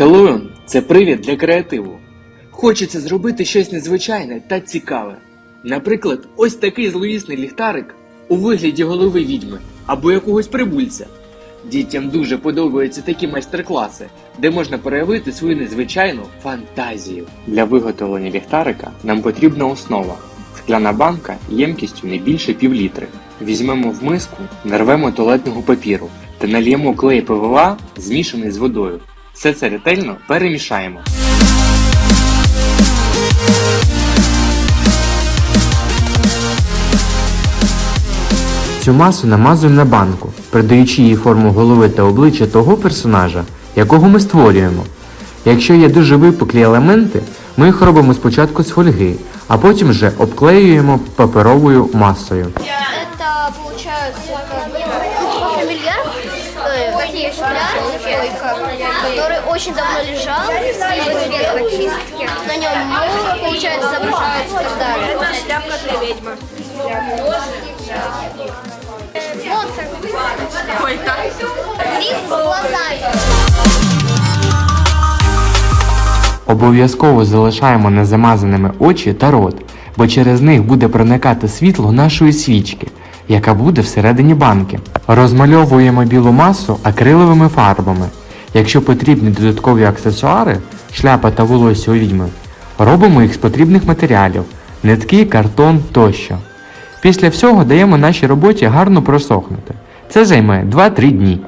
Хеллоуін – це привід для креативу. Хочеться зробити щось незвичайне та цікаве. Наприклад, ось такий зловісний ліхтарик у вигляді голови відьми або якогось прибульця. Дітям дуже подобаються такі майстер-класи, де можна проявити свою незвичайну фантазію. Для виготовлення ліхтарика нам потрібна основа. Скляна банка ємкістю не більше півлітри. Візьмемо в миску, нарвемо туалетного папіру та нальємо клей ПВА, змішаний з водою. Все це ретельно перемішаємо. Цю масу намазуємо на банку, придаючи їй форму голови та обличчя того персонажа, якого ми створюємо. Якщо є дуже випуклі елементи, ми їх робимо спочатку з фольги, а потім вже обклеюємо паперовою масою. Получается как фамильяр, э, такие шкляр, который очень давно лежал, и на нем мух, получается, изображается и так далее. Шляпка для ведьмы. Монстр. Сколько? Лис с глазами. Обов'язково залишаємо незамазаними очі та рот, бо через них буде проникати світло нашої свічки, яка буде всередині банки. Розмальовуємо білу масу акриловими фарбами. Якщо потрібні додаткові аксесуари, шляпа та волосся у відьми, робимо їх з потрібних матеріалів нитки, картон тощо. Після всього даємо нашій роботі гарно просохнути. Це займе 2-3 дні.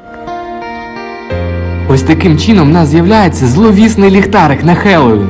Ось таким чином в нас з'являється зловісний ліхтарик на Хеллоуін.